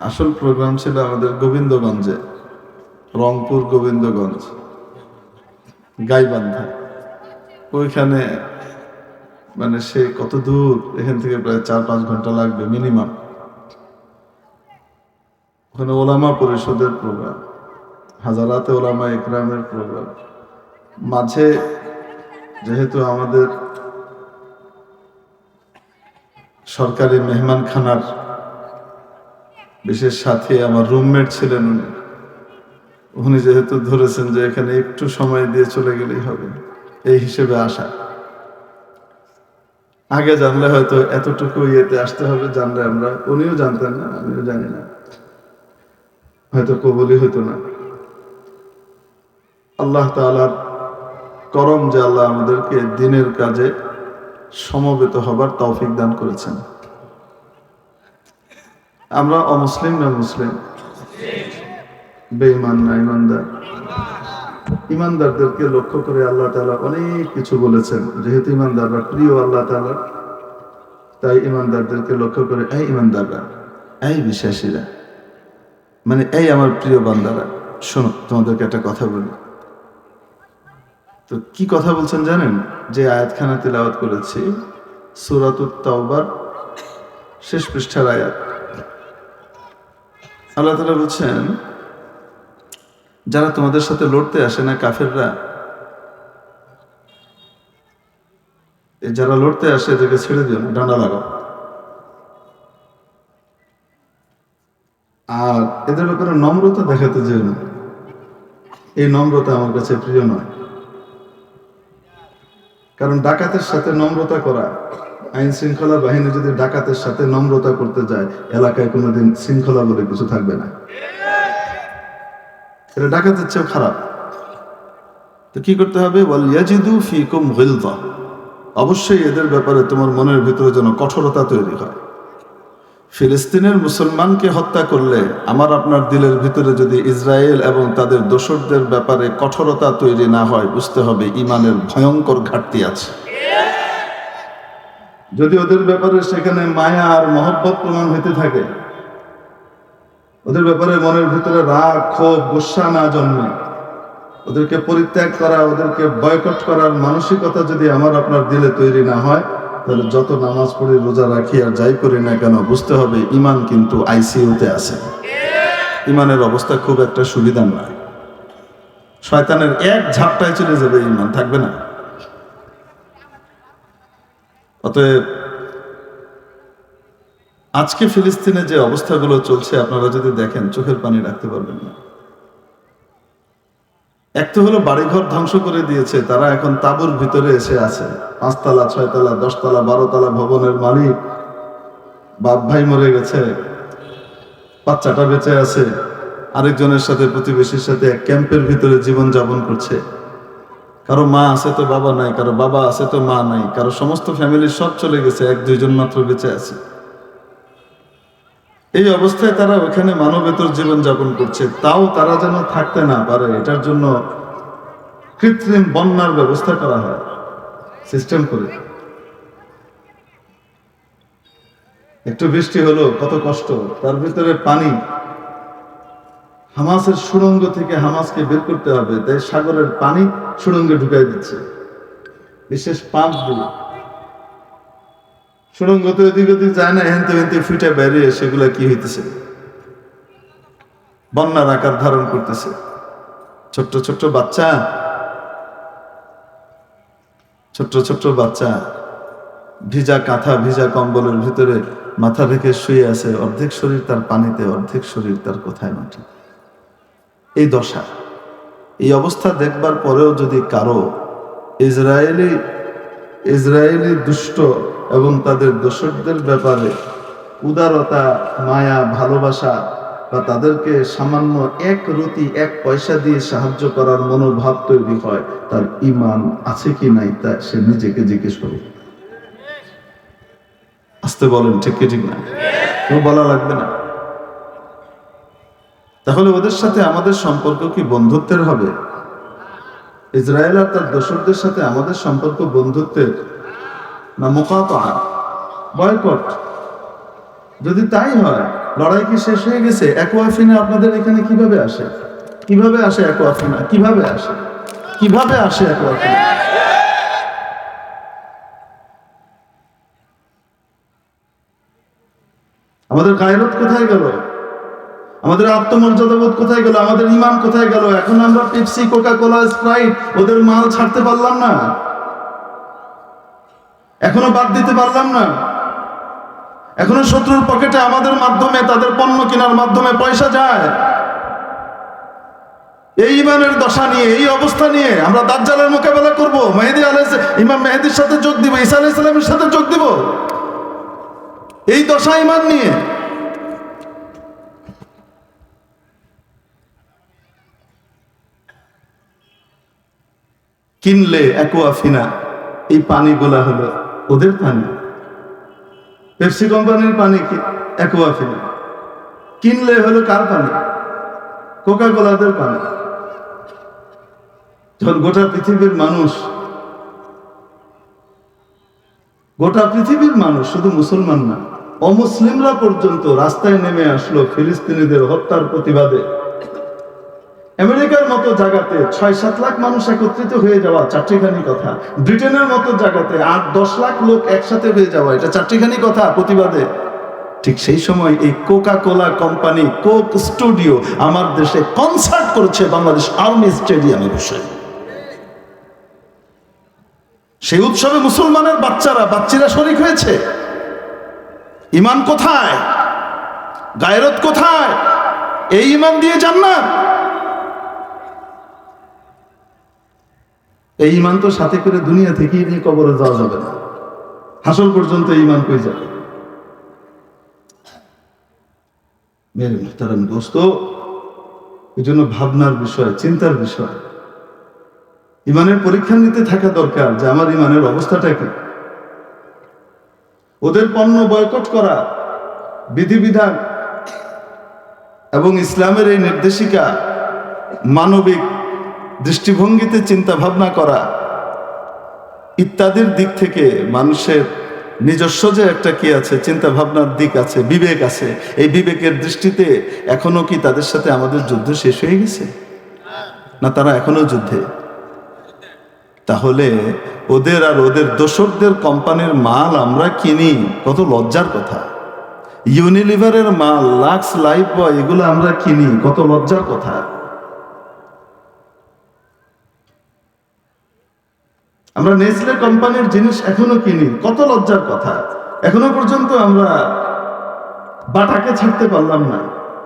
আসল প্রোগ্রাম ছিল আমাদের গোবিন্দগঞ্জে, রংপুর গোবিন্দগঞ্জ, গাইবান্ধা। ওইখানে মানে সে কত দূর, এখান থেকে প্রায় চার পাঁচ ঘণ্টা লাগবে মিনিমাম ওখানে ওলামা পরিষদের প্রোগ্রাম হাজারাতে ওলামা ইকরামের প্রোগ্রাম মাঝে যেহেতু আমাদের সরকারি মেহমানখানার বিশেষ সাথে আমার রুমমেট ছিলেন উনি। উনি যেহেতু ধরেছেন যে এখানে একটু সময় দিয়ে চলে গেলেই হবে। এই হিসেবে আসা। আগে জানলে হয়তো এতটুকু ইয়েতে আসতে হবে, জানলে আমরা, উনিও জানতেন না, আমিও জানি না। হয়তো কবলই হতো না। আল্লাহ তালার করম যে আল্লাহ আমাদেরকে দিনের কাজে সমবেত হবার তৌফিক দান করেছেন। আমরা অমুসলিম না মুসলিম? বেঈমান না ইমানদার ইমানদারদেরকে লক্ষ্য করে আল্লাহ তালা অনেক কিছু বলেছেন। যেহেতু ইমানদাররা প্রিয় আল্লাহ তাআলা, তাই ইমানদারদেরকে লক্ষ্য করে, এই ইমানদাররা এই বিশ্বাসীরা মানে এই আমার প্রিয় বান্দারা, শোনো, তোমাদেরকে একটা কথা বলি। তো কি কথা বলছেন জানেন? যে আয়াতখানা তিলাওয়াত করেছি, সুরাতুত তাওবার, শেষ পৃষ্ঠার আয়াত। আল্লাহ তালা বলছেন, যারা তোমাদের সাথে লড়তে আসে না কাফেররা যারা লড়তে আসে এদেরকে ছেড়ে দিও না, ডান্ডা লাগাও। আর এদের ব্যাপারে নম্রতা দেখাতে যেও না। এই নম্রতা আমার কাছে প্রিয় নয়। কারণ ডাকাতের সাথে নম্রতা করা আইন শৃঙ্খলা বাহিনী যদি ডাকাতের সাথে নম্রতা করতে যায়, এলাকায় কোনোদিন শৃঙ্খলা বলে কিছু থাকবে না। এটা ডাকাতের চেয়েও খারাপ। তো কি করতে হবে? বল, ইয়াজিদু ফিকুম গিলদা। অবশ্যই এদের ব্যাপারে তোমার মনের ভিতরে যেন কঠোরতা তৈরি হয়। ফিলিস্তিনের মুসলমানকে হত্যা করলে আমার আপনার দিলের ভিতরে যদি ইসরায়েল এবং তাদের দোসরদের ব্যাপারে কঠোরতা তৈরি না হয়, বুঝতে হবে ইমানের ভয়ঙ্কর ঘাটতি আছে। যদি ওদের ব্যাপারে সেখানে মায়া আর মহব্বত প্রমাণ হইতে থাকে, ওদের ব্যাপারে মনের ভিতরে রাগ, ক্ষোভ, গুসা না জন্মে ওদেরকে পরিত্যাগ করা, ওদেরকে বয়কট করার মানসিকতা যদি আমার আপনার দিলে তৈরি না হয়, তাহলে যত নামাজ পড়ি, রোজা রাখি আর যাই করি না কেন, বুঝতে হবে ইমান কিন্তু আইসিইউতে আছে। ইমানের অবস্থা খুব একটা সুবিধা নয়। শয়তানের এক ঝাপটায় চলে যাবে ইমান, থাকবে না। অতএব আজকে ফিলিস্তিনে যে অবস্থাগুলো চলছে, আপনারা যদি দেখেন, চোখের পানি রাখতে পারবেন না। এক তো হলো বাড়িঘর ধ্বংস করে দিয়েছে, তারা এখন তাবুর ভিতরে এসে আছে। পাঁচতলা, ছয়তলা, দশতলা, বারোতলা ভবনের মালিক, বাপ ভাই মরে গেছে, বাচ্চাটা বেঁচে আছে, আরেকজনের সাথে, প্রতিবেশীর সাথে এক ক্যাম্পের ভিতরে জীবন যাপন করছে। কারও মা আছে তো বাবা নাই, কারও বাবা আছে তো মা নাই, কারও সমস্ত ফ্যামিলি সব চলে গেছে, এক দুইজন মাত্র বেঁচে আছে। এই অবস্থায় তারা ওখানে মানবেতর জীবন যাপন করছে, তাও তারা যেন থাকতে না পারে, এটার জন্য কৃত্রিম বন্যার ব্যবস্থা করা হয় সিস্টেম করে। একটু বৃষ্টি হলো, কত কষ্ট, তার ভিতরে পানি হামাসের সুড়ঙ্গ থেকে হামাসকে বের করতে হবে। তাই সাগরের পানি সুড়ঙ্গে ঢুকাই দিচ্ছে। বিশেষ পাম্প দিয়ে সুড়ঙ্গ তো এদিক ওদিক যায় না হেনতে হেনতে ফিটে বেরিয়ে সেগুলা কি হইতেছে? বন্যার আকার ধারণ করতেছে। ছোট্ট ছোট্ট বাচ্চা। ছোট্ট ছোট্ট বাচ্চা। ভিজা কাঁথা, ভিজা কম্বলের ভিতরে মাথা রেখে শুয়ে আছে। অর্ধেক শরীর তার পানিতে, অর্ধেক শরীর তার কোথায় মাটি? এই দশা। এই অবস্থা দেখবার পরেও যদি কারও ইসরায়েলি ইসরায়েলি দুষ্ট এবং তাদের দোষকদের ব্যাপারে উদারতা, মায়া, ভালোবাসা বা তাদেরকে সামান্য এক রুটি, এক পয়সা দিয়ে সাহায্য করার মনোভাব তৈরি হয়, তার ইমান আছে কি নাই তা সে নিজেকে জিজ্ঞেস করবে আসতে বলেন, ঠিক কি ঠিক না? বলা লাগবে না? তাহলে ওদের সাথে আমাদের সম্পর্ক কি বন্ধুত্বের হবে? ইসরায়েল আর তার দোসরদের সাথে আমাদের সম্পর্ক বন্ধুত্বের না মোকাতা বয়কট। যদি তাই হয়, লড়াই কি শেষ হয়ে গেছে? অ্যাকোয়াফিনা আপনাদের এখানে কীভাবে আসে? কীভাবে আসে অ্যাকোয়াফিনা কীভাবে আসে? কীভাবে আসে অ্যাকোয়াফিনা আমাদের গায়রত কোথায় গেল? আমাদের আত্মমর্যাদাবোধ কোথায় গেল? আমাদের ইমান কোথায় গেল? এখন আমরা পেপসি কোকা কোলা স্প্রাইট, ওদের মাল ছাড়তে পারলাম না। এখনও বাদ দিতে পারলাম না। এখনও শত্রুর পকেটে আমাদের মাধ্যমে, তাদের পণ্য কেনার মাধ্যমে পয়সা যায়। এই ইমানের দশা নিয়ে, এই অবস্থা নিয়ে আমরা দাজ্জালের মোকাবেলা করব। মেহেদি আলাইস ইমাম মেহেদির সাথে যোগ দিব, ঈসা আলাইহিস সালামের সাথে যোগ দিব। এই দশা ইমান নিয়ে। কিনলে অ্যাকোয়াফিনা এই পানিগুলা হলো ওদের পানি। পেপসি কোম্পানির পানি অ্যাকোয়াফিনা কিনলে হলো কার পানি? কোকা কোলাদের পানি। যখন গোটা পৃথিবীর মানুষ, গোটা পৃথিবীর মানুষ শুধু মুসলমান না, অমুসলিমরা পর্যন্ত রাস্তায় নেমে আসলো ফিলিস্তিনিদের হত্যার প্রতিবাদে। আমেরিকার মতো জায়গাতে ছয় সাত লাখ মানুষ একত্রিত হয়ে যাওয়া চারটিখানি কথা। ব্রিটেনের মতো জায়গাতে আট, দশ লাখ লোক একসাথে হয়ে যাওয়া, এটা চারটিখানি কথা প্রতিবাদে। ঠিক সেই সময় এই Coca Cola company Coke Studio আমার দেশে কনসার্ট করেছে বাংলাদেশ আর্মি স্টেডিয়ামে বসে। সেই উৎসবে মুসলমানের বাচ্চারা বাচ্চারা শরিক হয়েছে। ইমান কোথায়? গায়রত কোথায়? এই ইমান দিয়ে জান্নাত। এই ইমান তো সাথে করে দুনিয়া থেকেই নিয়ে কবরে যাওয়া যাবে না। হাসল পর্যন্ত এই ইমান কই যাবে? মেরে মুহতারাম দোস্ত, এই জন্য ভাবনার বিষয়, চিন্তার বিষয়। ইমানের পরীক্ষা নিতে থাকা দরকার যে আমার ইমানের অবস্থাটা কি? ওদের পণ্য বয়কট করা, বিধিবিধান এবং ইসলামের এই নির্দেশিকা মানবিক দৃষ্টিভঙ্গিতে চিন্তা ভাবনা করা ইত্যাদির দিক থেকে মানুষের নিজস্ব যে একটা কি আছে চিন্তা ভাবনার দিক আছে, বিবেক আছে, এই বিবেকের দৃষ্টিতে এখনও কি তাদের সাথে আমাদের যুদ্ধ শেষ হয়ে গেছে? না, তারা এখনও যুদ্ধে। তাহলে ওদের আর ওদের দোসরদের কোম্পানির মাল আমরা কিনি, কত লজ্জার কথা। ইউনিলিভারের মাল, লাক্স লাইফ বয় এগুলো আমরা কিনি, কত লজ্জার কথা। আমরা নেসলে কোম্পানির জিনিস এখনও কিনি। কত লজ্জার কথা। এখনও পর্যন্ত আমরা বাটাকে ছাড়তে পারলাম না।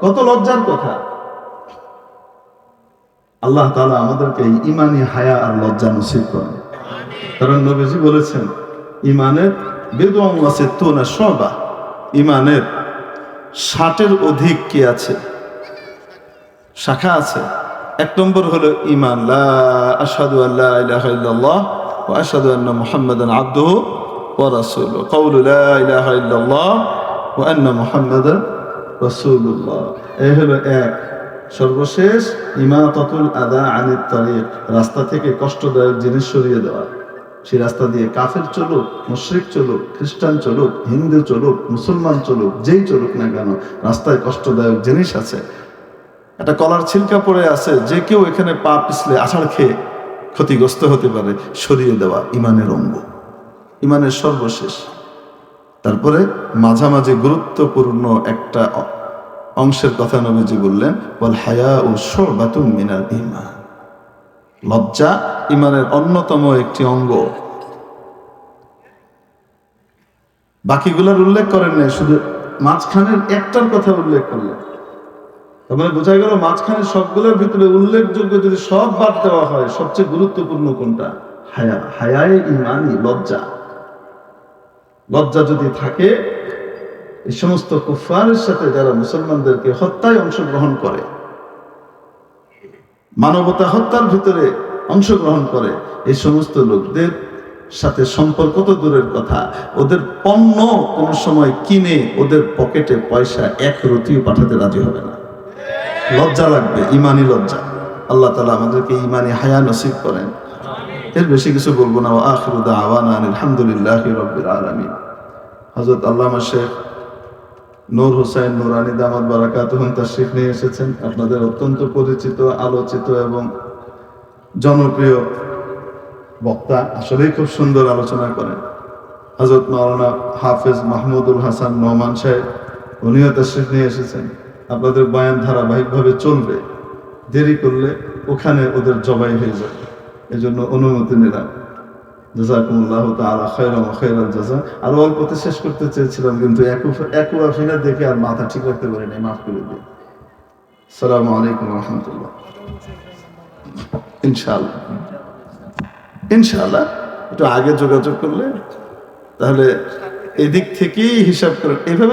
কত লজ্জার কথা। আল্লাহ তালা আমাদেরকে ইমানি হায়া আর লজ্জা নসিব করেন। কারণ নবীজি বলেছেন, ইমানের বেদম আছে তো না সবা ইমানের ষাটের অধিক কি আছে? শাখা আছে। এক নম্বর হলো ইমান। আশহাদু আল্লাহ ওয়া আশহাদু আন্না মুহাম্মাদান আবদুহু ওয়া রাসূলুহু। কাউলু লা ইলাহা ইল্লাল্লাহ ওয়া আন্না মুহাম্মাদান এই হলো এক। সর্বশেষ, ইমাতাতুল আদা আনিত তারিক রাস্তা থেকে কষ্টদায়ক জিনিস সরিয়ে দেওয়া। সেই রাস্তা দিয়ে কাফের চলুক, মুশরিক চলুক, খ্রিস্টান চলুক, হিন্দু চলুক, মুসলমান চলুক, যেই চলুক না কেন, রাস্তায় কষ্টদায়ক জিনিস আছে। একটা কলার ছিলকা পড়ে আছে, যে কেউ এখানে পা পিছলে আষাঢ় খেয়ে ক্ষতিগ্রস্ত হতে পারে সরিয়ে দেওয়া ইমানের অঙ্গ। ইমানের সর্বশেষ। তারপরে মাঝামাঝি গুরুত্বপূর্ণ একটা অংশের কথা নবীজি বললেন বল হায়া ও সবাতুম মিনার ইমান লজ্জা ইমানের অন্যতম একটি অঙ্গ। বাকিগুলোর উল্লেখ করেন নাই, শুধু মাঝখানের একটার কথা উল্লেখ করলেন। তার মানে বোঝা গেল মাঝখানে সবগুলোর ভিতরে উল্লেখযোগ্য যদি সব বাদ দেওয়া হয়, সবচেয়ে গুরুত্বপূর্ণ কোনটা? হায়া হায়ায় ইমানি, লজ্জা। লজ্জা যদি থাকে এই সমস্ত কুফারের সাথে যারা মুসলমানদেরকে হত্যায় অংশগ্রহণ করে, মানবতা হত্যার ভিতরে অংশগ্রহণ করে এই সমস্ত লোকদের সাথে সম্পর্ক তো দূরের কথা। ওদের পণ্য কোনো সময় কিনে, ওদের পকেটে পয়সা এক রতিও পাঠাতে রাজি হবে না। লজ্জা লাগবে, ইমানি লজ্জা। আল্লাহ তালা আমাদেরকে ইমানি হায়া নসিব করেন। এর বেশি কিছু বলব না। আখিরুদা আওয়ানা আলহামদুলিল্লাহ রবিল আলমিন। হজরত আল্লামা শেখ নূর হোসেন নুরানি দামাত বারাকাত তাশরিফ নিয়ে এসেছেন। আপনাদের অত্যন্ত পরিচিত, আলোচিত এবং জনপ্রিয় বক্তা। আসলেই খুব সুন্দর আলোচনা করেন। হজরত মাওলানা হাফেজ মাহমুদুল হাসান নোমান সাহেব, উনিও তশরিফ নিয়ে এসেছেন। আপনাদের বয়ান ধারাবাহিকভাবে চলবে। দেরি করলে ওখানে ওদের জবাই হয়ে যাবে। এই জন্য অনুমতি নিলাম। জাজাকুমুল্লাহ খায়রান ওয়া খায়রাল জাযা আর অল্পতে শেষ করতে চেয়েছিলাম, কিন্তু একু একু দেখে আর মাথা ঠিক রাখতে পারি নাই, মাফ করে দিন। আসসালামু আলাইকুম রাহমাতুল্লাহ। ইনশাআল্লাহ। ইনশাআল্লাহ। একটু আগে যোগাযোগ করলে তাহলে এদিক থেকেই হিসাব করেন। এইভাবে